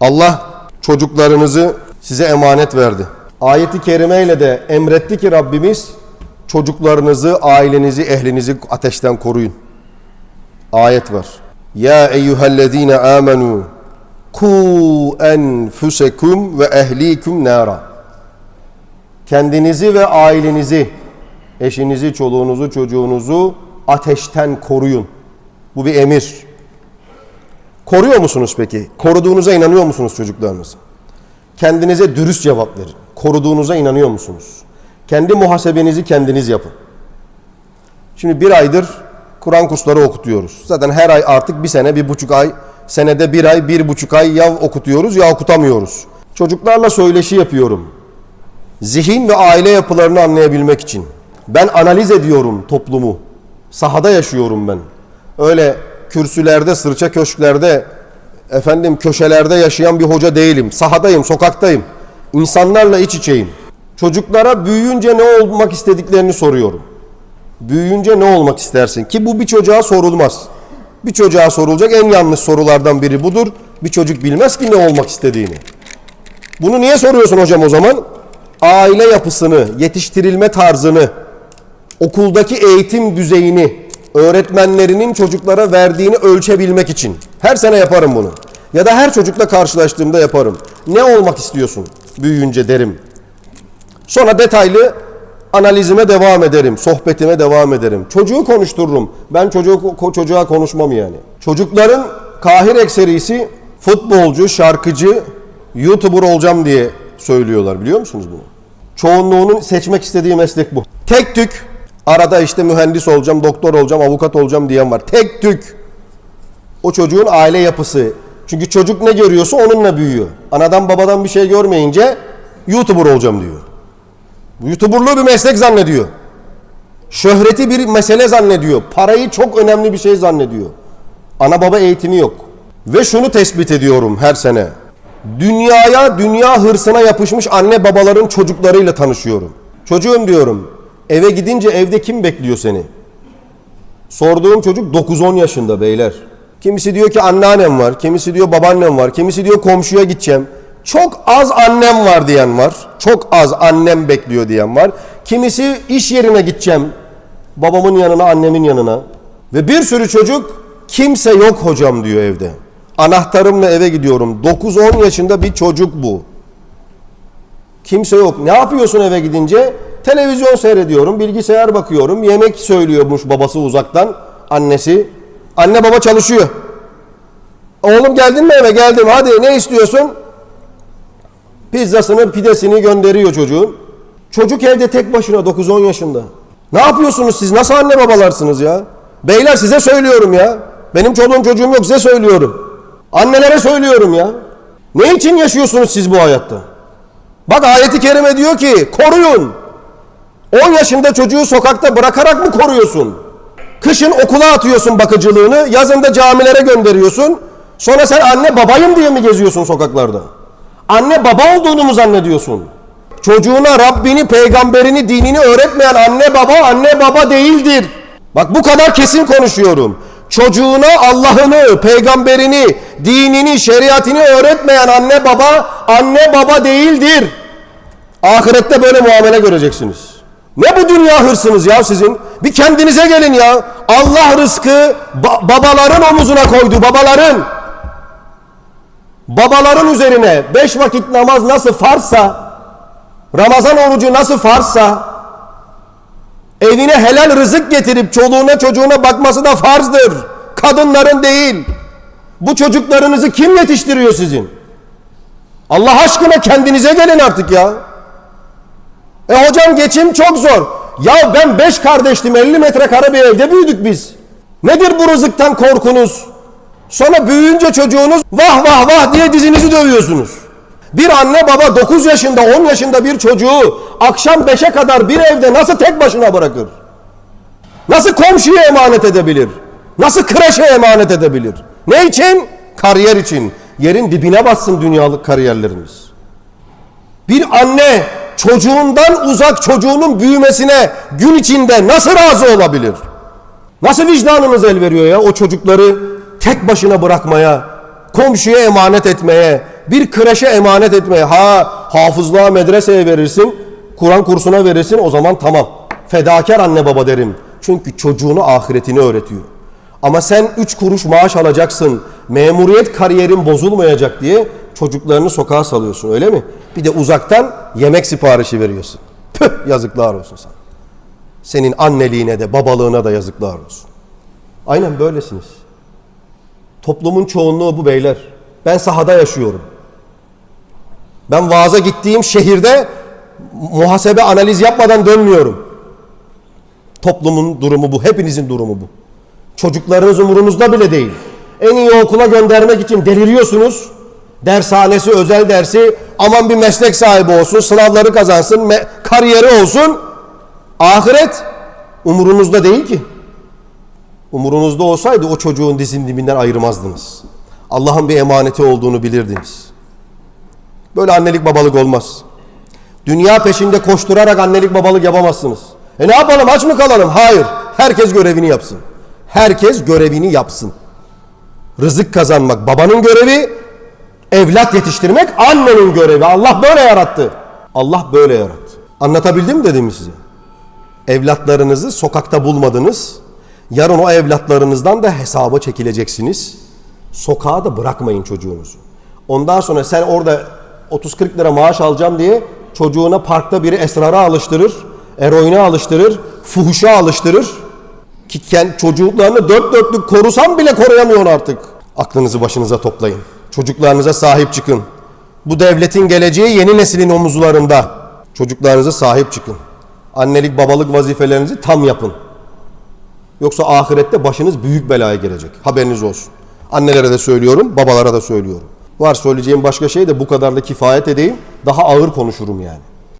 Allah çocuklarınızı size emanet verdi. Ayeti kerimeyle de emretti ki Rabbimiz çocuklarınızı, ailenizi, ehlinizi ateşten koruyun. Ayet var. Ya eyyühellezine amenu ku enfusekum ve ehlikum nara. Kendinizi ve ailenizi, eşinizi, çoluğunuzu, çocuğunuzu ateşten koruyun. Bu bir emir. Koruyor musunuz peki? Koruduğunuza inanıyor musunuz çocuklarınızı? Kendinize dürüst cevap verin. Koruduğunuza inanıyor musunuz? Kendi muhasebenizi kendiniz yapın. Şimdi bir aydır Kur'an kursları okutuyoruz. Zaten her ay artık bir sene, bir buçuk ay, senede bir ay, bir buçuk ay ya okutuyoruz ya okutamıyoruz. Çocuklarla söyleşi yapıyorum. Zihin ve aile yapılarını anlayabilmek için. Ben analiz ediyorum toplumu. Sahada yaşıyorum ben. Öyle kürsülerde, sırça köşklerde, efendim köşelerde yaşayan bir hoca değilim. Sahadayım, sokaktayım. İnsanlarla iç içeyim. Çocuklara büyüyünce ne olmak istediklerini soruyorum. Büyüyünce ne olmak istersin? Ki bu bir çocuğa sorulmaz. Bir çocuğa sorulacak en yanlış sorulardan biri budur. Bir çocuk bilmez ki ne olmak istediğini. Bunu niye soruyorsun hocam o zaman? Aile yapısını, yetiştirilme tarzını, okuldaki eğitim düzeyini, öğretmenlerinin çocuklara verdiğini ölçebilmek için. Her sene yaparım bunu. Ya da her çocukla karşılaştığımda yaparım. Ne olmak istiyorsun büyüyünce derim. Sonra detaylı analizime devam ederim, sohbetime devam ederim. Çocuğu konuştururum. Ben çocuğu, çocuğa konuşmam yani. Çocukların kahir ekserisi futbolcu, şarkıcı, YouTuber olacağım diye söylüyorlar biliyor musunuz bunu? Çoğunluğunun seçmek istediği meslek bu. Tek tük arada işte mühendis olacağım, doktor olacağım, avukat olacağım diyen var. Tek tük o çocuğun aile yapısı. Çünkü çocuk ne görüyorsa onunla büyüyor. Anadan babadan bir şey görmeyince YouTuber olacağım diyor. YouTuber'lığı bir meslek zannediyor. Şöhreti bir mesele zannediyor. Parayı çok önemli bir şey zannediyor. Ana baba eğitimi yok. Ve şunu tespit ediyorum her sene. Dünyaya, dünya hırsına yapışmış anne babaların çocuklarıyla tanışıyorum. Çocuğum diyorum, eve gidince evde kim bekliyor seni? Sorduğum çocuk 9-10 yaşında beyler. Kimisi diyor ki anneannem var, kimisi diyor babaannem var, kimisi diyor komşuya gideceğim. Çok az annem var diyen var. Çok az annem bekliyor diyen var. Kimisi iş yerine gideceğim. Babamın yanına, annemin yanına. Ve bir sürü çocuk kimse yok hocam diyor evde. Anahtarımla eve gidiyorum. 9-10 yaşında bir çocuk bu. Kimse yok. Ne yapıyorsun eve gidince? Televizyon seyrediyorum, bilgisayar bakıyorum. Yemek söylüyormuş babası uzaktan, annesi. Anne baba çalışıyor. Oğlum geldin mi eve? Geldim. Hadi ne istiyorsun? Pizzasını, pidesini gönderiyor çocuğun. Çocuk evde tek başına 9-10 yaşında. Ne yapıyorsunuz siz? Nasıl anne babalarsınız ya? Beyler size söylüyorum ya. Benim çoluğum çocuğum yok size söylüyorum. Annelere söylüyorum ya. Ne için yaşıyorsunuz siz bu hayatta? Bak ayeti kerime diyor ki koruyun. 10 yaşında çocuğu sokakta bırakarak mı koruyorsun? Kışın okula atıyorsun bakıcılığını, yazın da camilere gönderiyorsun. Sonra sen anne babayım diye mi geziyorsun sokaklarda? Anne baba olduğunu mu zannediyorsun? Çocuğuna Rabbini, peygamberini, dinini öğretmeyen anne baba anne baba değildir. Bak bu kadar kesin konuşuyorum. Çocuğuna Allah'ını, peygamberini, dinini, şeriatini öğretmeyen anne baba anne baba değildir. Ahirette böyle muamele göreceksiniz. Ne bu dünya hırsınız ya sizin? Bir kendinize gelin ya. Allah rızkı ba- babaların omuzuna koydu, babaların. Babaların üzerine beş vakit namaz nasıl farsa, Ramazan orucu nasıl farsa, evine helal rızık getirip çoluğuna çocuğuna bakması da farzdır. Kadınların değil. Bu çocuklarınızı kim yetiştiriyor sizin? Allah aşkına kendinize gelin artık ya. E hocam geçim çok zor. Ya ben beş kardeştim 50 metrekare bir evde büyüdük biz. Nedir bu rızıktan korkunuz? Sonra büyüyünce çocuğunuz vah vah vah diye dizinizi dövüyorsunuz. Bir anne baba 9 yaşında 10 yaşında bir çocuğu akşam 5'e kadar bir evde nasıl tek başına bırakır? Nasıl komşuya emanet edebilir? Nasıl kreşe emanet edebilir? Ne için? Kariyer için. Yerin dibine bassın dünyalık kariyerlerimiz. Bir anne çocuğundan uzak çocuğunun büyümesine gün içinde nasıl razı olabilir? Nasıl vicdanınız el veriyor ya o çocukları tek başına bırakmaya, komşuya emanet etmeye, bir kreşe emanet etmeye, ha hafızlığa medreseye verirsin, Kur'an kursuna verirsin o zaman tamam. Fedakar anne baba derim. Çünkü çocuğunu ahiretini öğretiyor. Ama sen üç kuruş maaş alacaksın, memuriyet kariyerin bozulmayacak diye çocuklarını sokağa salıyorsun öyle mi? Bir de uzaktan yemek siparişi veriyorsun. Püh yazıklar olsun sana. Senin anneliğine de babalığına da yazıklar olsun. Aynen böylesiniz. Toplumun çoğunluğu bu beyler. Ben sahada yaşıyorum. Ben vaaza gittiğim şehirde muhasebe analiz yapmadan dönmüyorum. Toplumun durumu bu. Hepinizin durumu bu. Çocuklarınız umurunuzda bile değil. En iyi okula göndermek için deliriyorsunuz. Dershanesi, özel dersi, aman bir meslek sahibi olsun, sınavları kazansın, kariyeri olsun. Ahiret umurunuzda değil ki. Umurunuzda olsaydı o çocuğun dizin dibinden ayırmazdınız. Allah'ın bir emaneti olduğunu bilirdiniz. Böyle annelik babalık olmaz. Dünya peşinde koşturarak annelik babalık yapamazsınız. E ne yapalım aç mı kalalım? Hayır. Herkes görevini yapsın. Herkes görevini yapsın. Rızık kazanmak babanın görevi, evlat yetiştirmek annenin görevi. Allah böyle yarattı. Allah böyle yarattı. Anlatabildim mi dediğimi size? Evlatlarınızı sokakta bulmadınız. Yarın o evlatlarınızdan da hesaba çekileceksiniz. Sokağa da bırakmayın çocuğunuzu. Ondan sonra sen orada 30-40 lira maaş alacağım diye çocuğuna parkta biri esrara alıştırır, eroine alıştırır, fuhuşa alıştırır. Ki kend- çocuklarını dört dörtlük korusan bile koruyamıyorsun artık. Aklınızı başınıza toplayın. Çocuklarınıza sahip çıkın. Bu devletin geleceği yeni neslin omuzlarında. Çocuklarınıza sahip çıkın. Annelik babalık vazifelerinizi tam yapın. Yoksa ahirette başınız büyük belaya gelecek. Haberiniz olsun. Annelere de söylüyorum, babalara da söylüyorum. Var söyleyeceğim başka şey de bu kadar da kifayet edeyim. Daha ağır konuşurum yani.